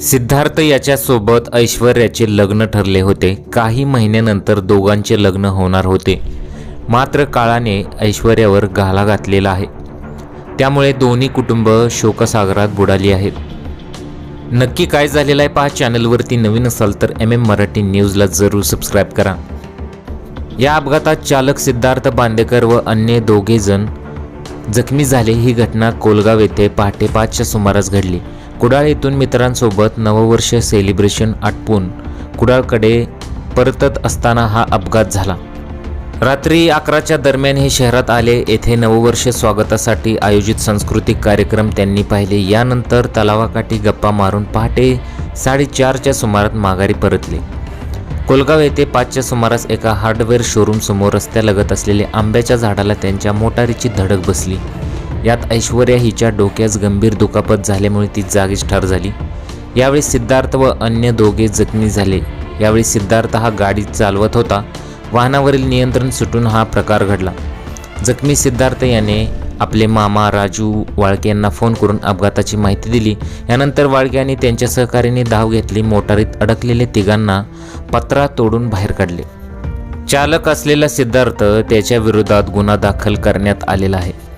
सिद्धार्थ याच्यासोबत ऐश्वर्याचे लग्न ठरले होते. काही महिन्यानंतर दोघांचे लग्न होणार होते. मात्र काळाने ऐश्वर्यावर घाला घातलेला आहे. त्यामुळे दोन्ही कुटुंब शोकसागरात बुडाली आहेत. नक्की काय झालेलं आहे पहा चॅनलवरती नवीन असाल तर एम एम मराठी न्यूजला जरूर सबस्क्राईब करा. या अपघातात चालक सिद्धार्थ बांदेकर व अन्य दोघे जण जखमी झाले. ही घटना कोलगाव येथे पहाटे पाचच्या सुमारास घडली. कुडाळ येथून मित्रांसोबत नववर्ष सेलिब्रेशन आटपून कुडाळकडे परतत असताना हा अपघात झाला. रात्री अकराच्या दरम्यान हे शहरात आले. येथे नववर्ष स्वागतासाठी आयोजित सांस्कृतिक कार्यक्रम त्यांनी पाहिले. यानंतर तलावाकाठी गप्पा मारून पहाटे साडेचारच्या सुमारात माघारी परतले. कोलगाव येथे पाचच्या सुमारास एका हार्डवेअर शोरूमसमोर रस्त्यालगत असलेल्या आंब्याच्या झाडाला त्यांच्या मोटारीची धडक बसली. यात ऐश्वर्या हिच्या डोक्यास गंभीर दुखापत झाल्यामुळे ती जागीच ठार झाली. यावेळी सिद्धार्थ व अन्य दोघे जखमी झाले. यावेळी सिद्धार्थ हा गाडी चालवत होता. वाहनावरील नियंत्रण सुटून हा प्रकार घडला. जखमी सिद्धार्थ याने आपले मामा राजू वाळके यांना फोन करून अपघाताची माहिती दिली. यानंतर वाळके आणि त्यांच्या सहकार्याने धाव घेतली. मोटारीत अडकलेले तिघांना पत्रा तोडून बाहेर काढले. चालक असलेला सिद्धार्थ त्याच्या विरोधात गुन्हा दाखल करण्यात आलेला आहे.